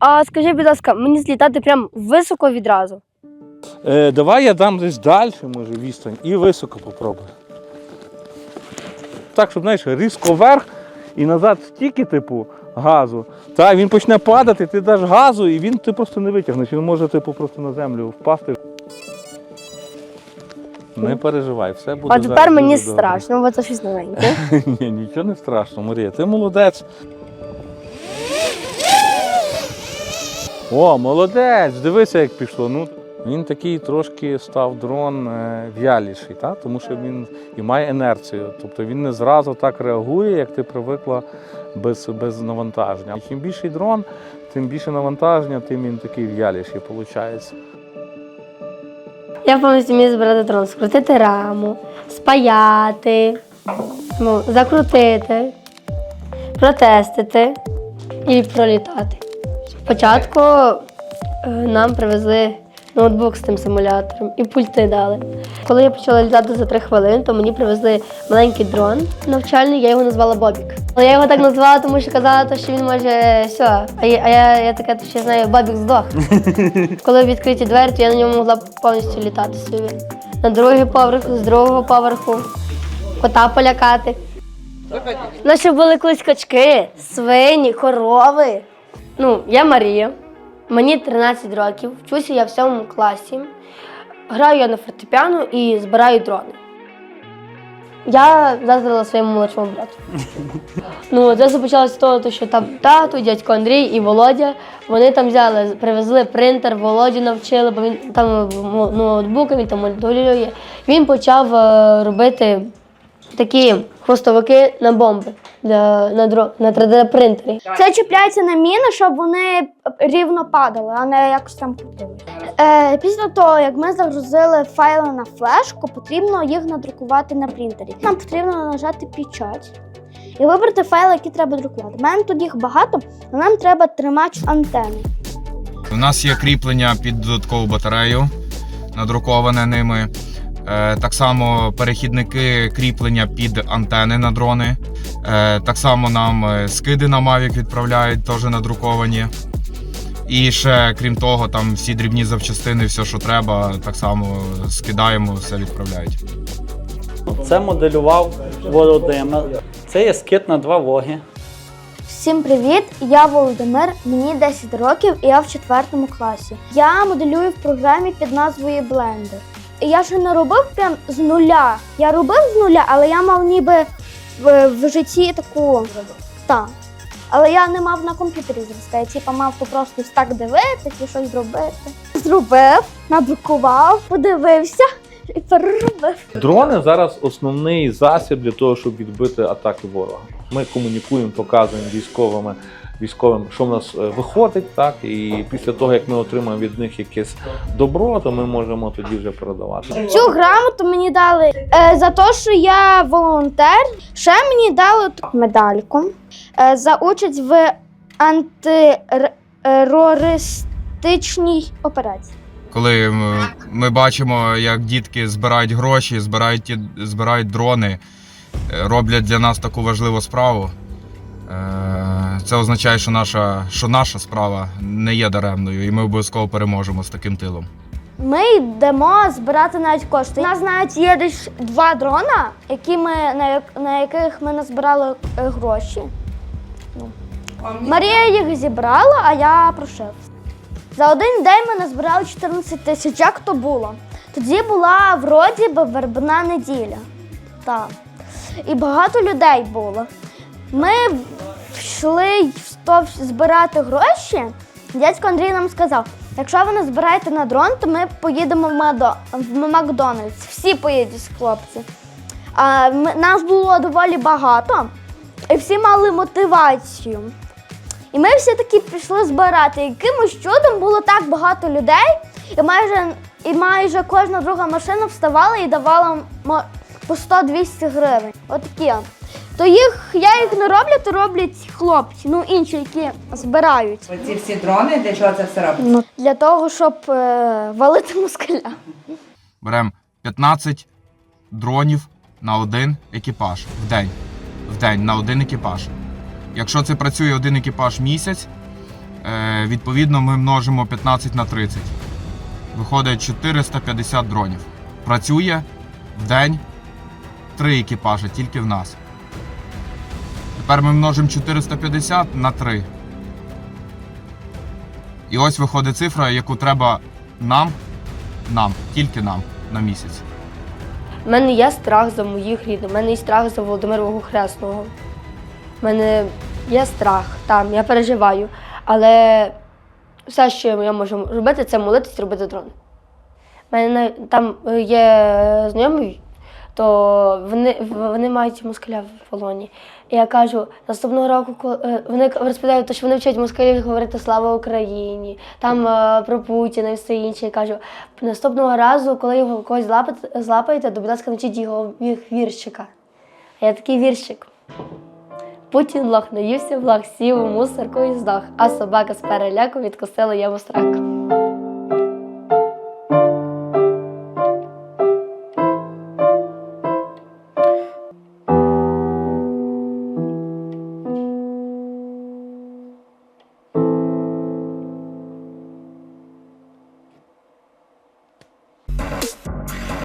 А скажи, будь ласка, мені злітати прям високо відразу. Е, давай я дам десь далі, може, відстань, і високо попробую. Так, щоб знаєш, різко вверх і назад стільки, типу, газу. Та він почне падати, ти даш газу, і він ти просто не витягнеш. Він може типу, просто на землю впасти. Не переживай, все буде. А тепер зараз мені дуже добре. страшно, бо це щось новеньке. Ні, нічого не страшно, Марія, ти молодець. О, молодець! Дивися, як пішло. Ну, він такий трошки став дрон е, в'яліший, тому що він і має інерцію. Тобто він не зразу так реагує, як ти привикла без, без навантаження. І чим більший дрон, тим більше навантаження, тим він такий в'яліший виходить. Я повністю вмію збирати дрон, скрутити раму, спаяти, ну, закрутити, протестити і пролітати. Спочатку е, нам привезли ноутбук з тим симулятором і пульти дали. Коли я почала літати за три хвилини, то мені привезли маленький дрон навчальний, я його назвала Бобік. Але я його так назвала, тому що казала, що він може все. А я, а я, я така то ще знаю, Бобік здох. Коли відкриті двері, то я на ньому могла повністю літати собі. На другий поверх, з другого поверху, кота полякати. У нас ще були колись качки, свині, корови. Ну, я Марія, мені 13 років, вчуся я в сьомому класі. Граю я на фортепіано і збираю дрони. Я заздрила своєму молодшому брату. Ну, це почалося з того, що там тато, дядько Андрій і Володя. Вони там взяли, привезли принтер, Володю навчили, бо він там мо- ноутбуки, він там моделює. Він почав е, робити такі хвостовики на бомби для, на, дро, на 3D-принтері. Це чіпляється на міни, щоб вони рівно падали, а не якось там крутили. Е, після того, як ми загрузили файли на флешку, потрібно їх надрукувати на принтері. Нам потрібно нажати печать і вибрати файли, які треба друкувати. У мене тут їх багато, але нам треба тримач антени. У нас є кріплення під додаткову батарею, надруковане ними. Е, Так само перехідники кріплення під антени на дрони. Е, Так само нам е, скиди на Mavic відправляють, теж надруковані. І ще, крім того, там всі дрібні запчастини, все, що треба, так само скидаємо, все відправляють. Це моделював Володимир. Це є скид на два воги. Всім привіт! Я Володимир, мені 10 років і я в 4 класі. Я моделюю в програмі під назвою Blender. Я ще не робив прям з нуля. Я робив з нуля, але я мав ніби в, в житті таку. Так. Але я не мав на комп'ютері зрости. Я типа мав просто так дивитися і щось робити. Зробив, надрукував, подивився і переробив. Дрони зараз основний засіб для того, щоб відбити атаки ворога. Ми комунікуємо, показуємо військовими, військовим, що в нас е, виходить, так і після того, як ми отримаємо від них якесь добро, то ми можемо тоді вже передавати. Цю грамоту мені дали е, за те, що я волонтер. Ще мені дали медальку е, за участь в антитерористичній операції. Коли ми бачимо, як дітки збирають гроші, збирають, ті- збирають дрони, роблять для нас таку важливу справу. Е, Це означає, що наша, що наша справа не є даремною, і ми обов'язково переможемо з таким тилом. Ми йдемо збирати навіть кошти. У нас навіть є десь два дрона, які ми, на, на яких ми назбирали е, гроші. Ну. Марія їх зібрала, а я прошив. За один день ми назбирали 14 тисяч. Як то було? Тоді була вроді би вербна неділя. Так. І багато людей було. Ми йшли збирати гроші. Дядько Андрій нам сказав: якщо ви не збираєте на дрон, то ми поїдемо в, Макдональдс. Всі поїдуть, хлопці. А ми, нас було доволі багато, і всі мали мотивацію. І ми всі таки пішли збирати. Якимось чудом було так багато людей, і майже, і майже кожна друга машина вставала і давала по 100-200 гривень. Отакі. То їх я їх не роблю, то роблять хлопці, ну інші, які збирають. Оці всі дрони, для чого це все робиться? Ну, для того, щоб е, валити москаля. Беремо 15 дронів на один екіпаж в день. В день на один екіпаж. Якщо це працює один екіпаж місяць, Е, відповідно, ми множимо 15 на 30. Виходить 450 дронів. Працює в день три екіпажі, тільки в нас. Тепер ми множимо 450 на 3. І ось виходить цифра, яку треба нам, нам, тільки нам на місяць. У мене є страх за моїх рідних, у мене є страх за Володимира Богохресного. У мене є страх там, я переживаю. Але все, що я можу робити, це молитися і робити дрон. У мене там е, є знайомий, то вони, вони мають москаля в полоні. Я кажу, наступного року, е, вони розповідають, що вони вчать москалів говорити Слава Україні, там е, про Путіна і все інше. Я кажу, наступного разу, коли його когось злапаєте, то, будь ласка, навчіть його їх віршика. А я такий віршик. Путін лох наївся, влах сів у мусорку і здох, а собака з переляку відкусила йому страх.